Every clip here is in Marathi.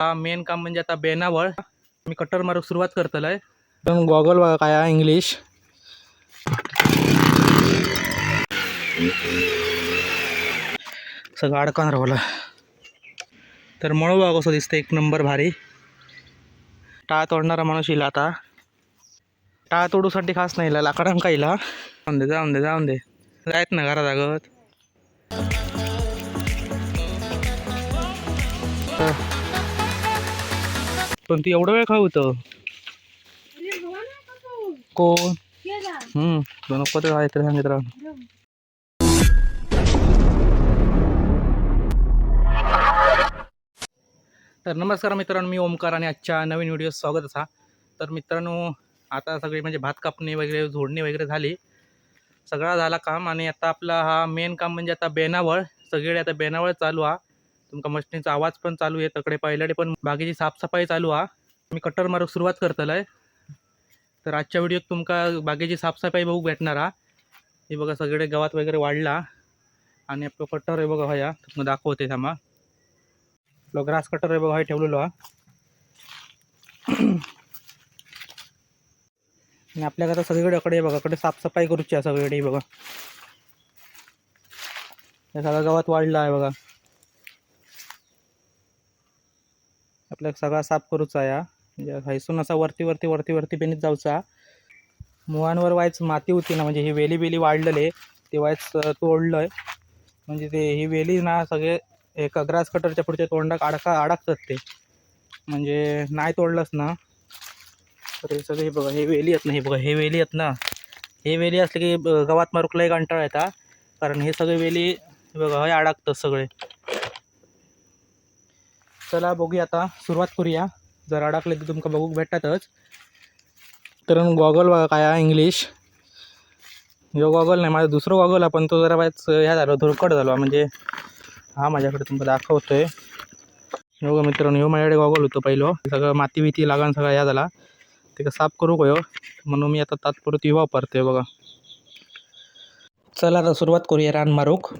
हा मेन काम म्हणजे आता बेनावळ. मी कटर मारूक सुरुवात करतलोय. गॉगल बघा काय आहे इंग्लिश सगळं अडकान राहला. तर मळू बघा कसं दिसतं एक नंबर भारी. टाळ तोडणारा माणूस येईल आता. टाळ तोडूसाठी खास नाही लाकडांका इला जाऊन दे जाऊन दे जाऊन दे. जायत ना घरात अगत पण ती एवढं वेळ खाऊ होतं? कोण? हम्म तो नको तर काहीतरी सांगित राहा तर नमस्कार मित्रांनो मी ओमकार आणि आजच्या नवीन व्हिडिओ स्वागत असा तर मित्रांनो आता सगळी म्हणजे भात कापणी वगैरे झोडणी वगैरे झाली. सगळा झाला काम आणि आता आपला हा मेन काम म्हणजे आता बेनावळ. सगळे आता बेनावळ चालू हा तुमका मशिनीचा आवाज पण चालू आहे तकडे पहिल्याडे पण बाकीची साफसफाई चालू हा. मी कटर मारूक सुरुवात करतलोय. तर आजच्या व्हिडिओत तुमका बागेची साफसफाई बघू भेटणार हा. हे बघा सगळे गवात वगैरे वाढला. आणि आपलं कटर आहे बघा ह्या. तुम्हाला दाखवते थांबा. आपलं ग्रास कटर आहे बघा हे ठेवलेलो हा. आणि आपल्याकडे आता सगळीकडे अकडे बघा कडे साफसफाई करूची आहे सगळीकडे बघा. हे सगळं गावात वाढला आहे बघा. आपल्या सगळा साफ करूचा या. हायसून म्हणजे असा वरती वरती वरती वरती पेनीत जाऊचा. मुळांवर वायच माती होती ना म्हणजे ही वेली बेली वाढलेले ते वायच तोडलंय. म्हणजे ते ही वेली ना सगळे एका ग्रास कटरच्या पुढच्या तोंडाक अडका अडकतात ते. म्हणजे नाही तोडलंच ना. तर हे सगळे हे बघा हे वेली आहेत ना हे बघा हे वेली आहेत ना. हे वेली असले की गवात मारुकलाही कंटाळा येता. कारण हे सगळे वेली बघा हे अडकतात सगळे. चला बघूया आता सुरुवात करूया. जर अडकले तर तुमका बघूक भेटतातच. तर गॉगल बघा काय आहे इंग्लिश. यो गॉगल नाही माझा दुसरं गॉगल आहे पण तो जरा बायच ह्या झालो धुरकट झालो म्हणजे हा माझ्याकडे तुमका दाखवतो आहे योग मित्रांनो ह्यो माझ्याकडे गॉगल होतो पहिलो. सगळं माती बिती लागण सगळं ह्या झाला. ते साफ करू गयो हो. म्हणून मी आता तात्पुरती वापरतोय बघा. चला आता सुरुवात करूया रान मारूक.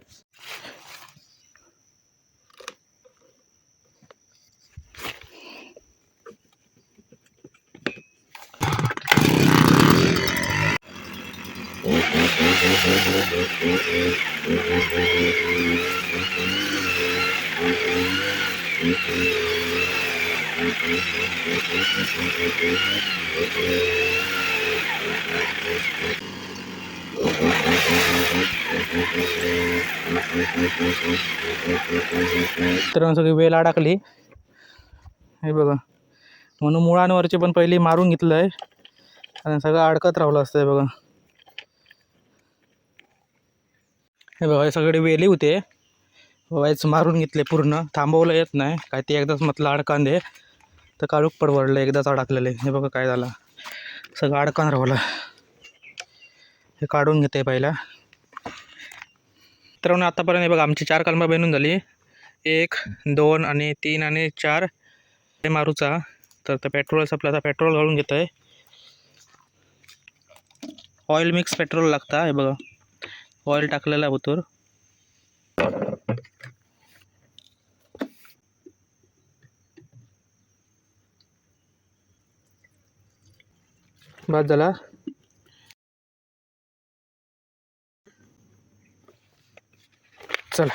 तर सगळी वेल अडकली. हे बघा. म्हणून मुळांवरचे पण पहिले मारून घेतलंय. आणि सगळं अडकत राहिलं असतंय बघा. हे बघा हे सगळे वेली होते. व्हायच मारून घेतले पूर्ण. थांबवलं येत नाही. काय ते एकदाच म्हटलं अडकान दे तर काळूक पडवडलं एकदाच अडकलेले. हे बघा काय झालं. सगळं अडकान राहिलं. हे काढून घेते पहिला. तर आतापर्यंत हे बघा आमची चार कलमा बनून झाली. एक दोन आणि तीन आणि चार. हे मारूचा. तर ते पेट्रोल आपल्याला आता पेट्रोल घालून घेतो आहे ऑइल मिक्स पेट्रोल लागतं हे बघा. ऑइल टाकलेला आहे भुतूर बाद झाला. चला.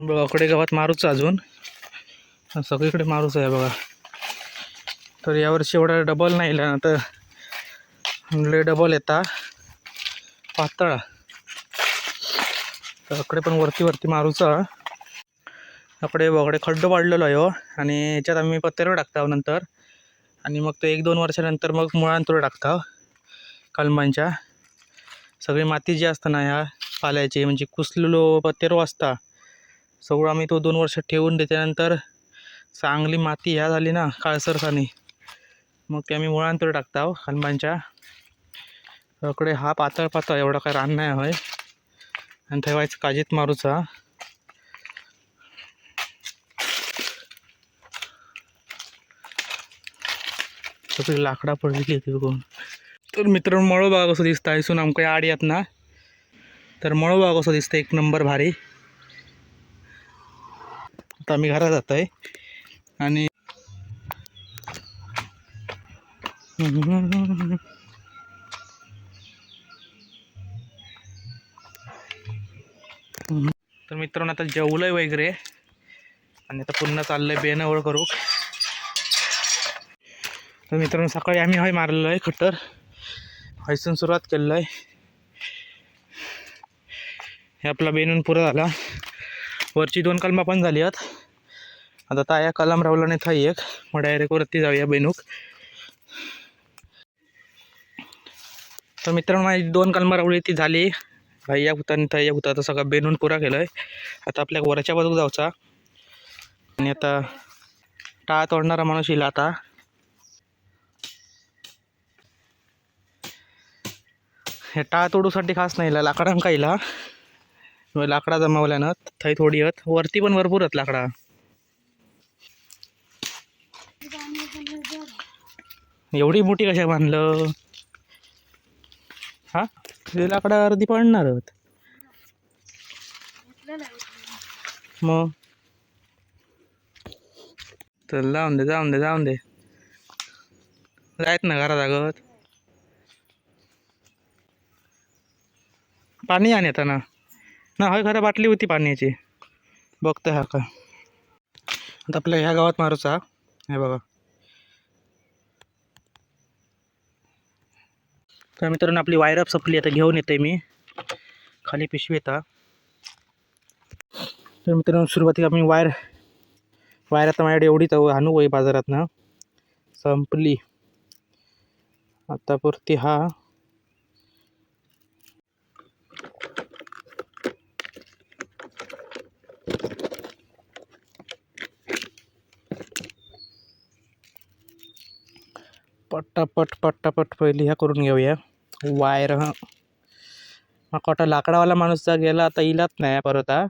बघा कडे गावात मारूच अजून. सगळीकडे मारूच आहे बघा. तर यावर्षी एवढा डबल नाही तर डबल येता. पातळा. अकडे पण वरती वरती मारूचा. आपडे वगडे खड्डो पाडलेलो आहे हो. आणि याच्यात आम्ही पत्तेरो टाकता नंतर. आणि मग ते एक दोन वर्षानंतर मग मुळांतूर टाकता हो. कलमांच्या. सगळी माती जी असता ना ह्या पाल्याची म्हणजे कुसलेलो पत्तेरो असता सगळं आम्ही तो दोन वर्ष ठेवून त्याच्यानंतर चांगली माती ह्या झाली ना काळसरसानी. मग ते आम्ही मुळांतर टाकता हो, कलमांच्या. इकडे हा पातळ पातळ एवढा काय रान नाही होय. आणि ठेवायचं काजीत मारूचा. सगळी लाकडा पडली होती बघून. तर मित्रांनो मळो बाग असं दिसतं इसून आमकां आड येत ना. तर मळो बाग असं दिसतं एक नंबर भारी. आता आम्ही घरात जात आहे आणि तर मित्रांनो आता जेवलंय वगैरे. आणि आता पुन्हा चाललंय बेनवळ करू. तर मित्रांनो सकाळी आम्ही हय मारलेलो आहे खट्टर हयसून सुरुवात केलेलं आहे हे आपला बेनून पुरा झाला. वरची दोन कलमा पण झाली आहेत आता ताया कलम रावला नाही थाई एक. मग डायरेक्ट वरती जाऊया बेनूक. तर मित्रांनो माझी दोन कलमा रावली ती झाली. भाई या भूतानी तर या भूताचा सगळा सगळं बेनून पुरा केलं आहे आता आपल्या वरच्या बाजूक जाऊचा. आणि आता टाळा तोडणारा माणूस येईल आता. हे टाळा तोडूसाठी खास नाही इला लाकडांका इला लाकडा जमावल्यानं थंय थोडी आहेत. वरती पण भरपूर आहेत लाकडा. एवढी मोठी कशा बांधलं? ते लाकडा अर्धी पडणार आहोत. मग? तर लावून दे जाऊन दे जाऊन दे. जायत ना घरात अगत पाणी आण येताना ना. होय खरं बाटली होती पाण्याची. बघतोय हा का. आता आपल्या ह्या गावात मारूचा हे बघा. तर मित्रांनो आपली वायरअप संपली आता घेऊन येते मी. खाली पिशवी येता तर मित्रांनो सुरुवातीला मी वायर वायर आता माझ्याकडे एवढी आणू वय बाजारातनं. संपली. आतापुरती हा. पट्टापट पट्टापट पहिली ह्या करून घेऊया. वायर मग कोटा लाकडावाला माणूस जर गेला आता इलाच नाही परत हा.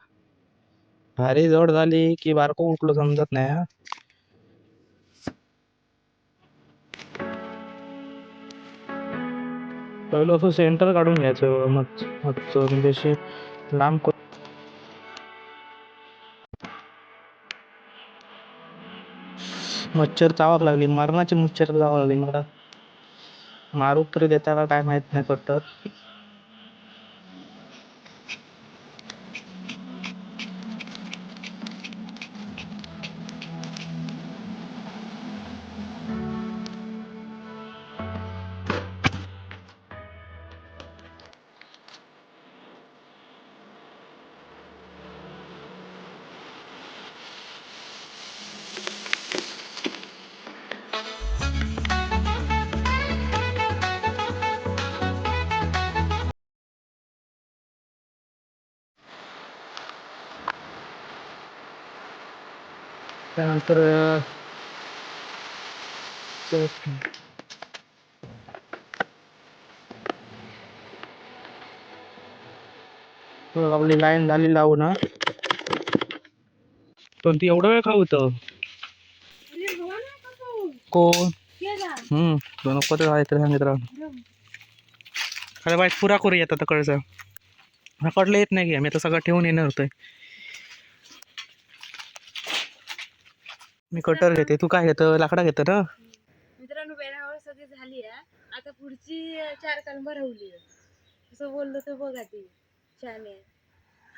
भारी जोड झाली की बारको उठलो समजत नाही हा. पहिलं असं सेंटर काढून घ्यायचं मग मगचं म्हणजे अशी लांब को- मच्छर चावाक लागली मरणाची मच्छर चावाक लागली मला मारू तरी देता का काय माहीत नाही पडत. त्यानंतर आपली लाईन झाली लावू ना पण ती एवढा वेळ खाऊ कोण? हम्म दोन पत्र आहे तर सांगित राव. बाई पुरा करू येतात आता कळचं हा कडलं येत नाही की आम्ही आता सगळं ठेवून येणार होतोय. मी कटर घेते. तू काय घेतं? लाकडा घेतं ना? मित्रांनो बेनावर सगळी झाली आहे. आता पुढची चार कलम राहिली असं बोललो तर बघा ती. छान आहे.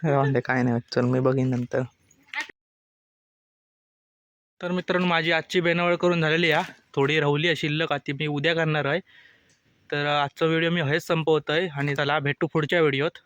राहून दे काय नाही होत. चल मी बघीन नंतर. तर मित्रांनो माझी आजची बेनावळ करून झालेली आहे. थोडी राहुली आहे शिल्लक. आता मी उद्या करणार आहे. तर आजचा व्हिडिओ मी हेच संपवतो आहे आणि चला भेटू पुढच्या व्हिडिओत.